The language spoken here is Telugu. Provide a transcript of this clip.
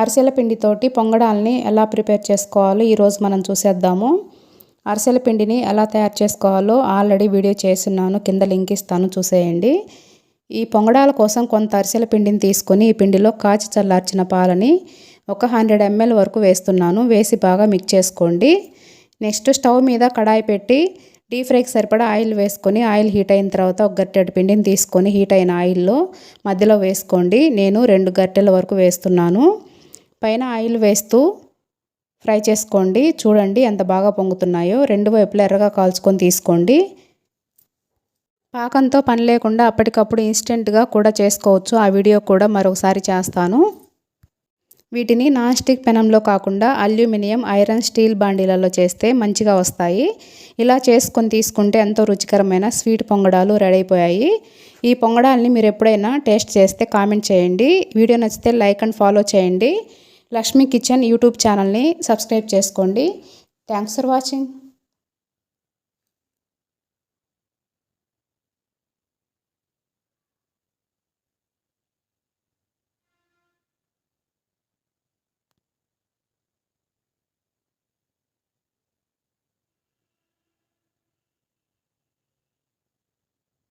అరిసెల పిండితోటి పొంగడాల్ని ఎలా ప్రిపేర్ చేసుకోవాలో ఈరోజు మనం చూసేద్దాము. అరిసెల పిండిని ఎలా తయారు చేసుకోవాలో ఆల్రెడీ వీడియో చేస్తున్నాను. కింద లింక్ ఇస్తాను చూసేయండి. ఈ పొంగడాల కోసం కొంత అరిసెల పిండిని తీసుకొని ఈ పిండిలో కాచి చల్లార్చిన పాలని ఒక హండ్రెడ్ ఎంఎల్ వరకు వేస్తున్నాను. వేసి బాగా మిక్స్ చేసుకోండి. నెక్స్ట్ స్టవ్ మీద కడాయి పెట్టి డీప్ ఫ్రైకి సరిపడా ఆయిల్ వేసుకొని ఆయిల్ హీట్ అయిన తర్వాత ఒక గట్టెడు పిండిని తీసుకొని హీట్ అయిన ఆయిల్లో మధ్యలో వేసుకోండి. నేను రెండు గట్టెల వరకు వేస్తున్నాను. పైన ఆయిల్ వేస్తూ ఫ్రై చేసుకోండి. చూడండి ఎంత బాగా పొంగుతున్నాయో. రెండు వైపులా ఎర్రగా కాల్చుకొని తీసుకోండి. పాకంతో పని లేకుండా అప్పటికప్పుడు ఇన్స్టెంట్గా కూడా చేసుకోవచ్చు. ఆ వీడియో కూడా మరొకసారి చేస్తాను. వీటిని నాన్ స్టిక్ పెనంలో కాకుండా అల్యూమినియం ఐరన్ స్టీల్ బాండీలలో చేస్తే మంచిగా వస్తాయి. ఇలా చేసుకొని తీసుకుంటే ఎంతో రుచికరమైన స్వీట్ పొంగడాలు రెడీ అయిపోయాయి. ఈ పొంగడాల్ని మీరు ఎప్పుడైనా టేస్ట్ చేస్తే కామెంట్ చేయండి. వీడియో నచ్చితే లైక్ అండ్ ఫాలో చేయండి. లక్ష్మీ కిచెన్ యూట్యూబ్ ఛానల్ని సబ్స్క్రైబ్ చేసుకోండి. Thanks for watching.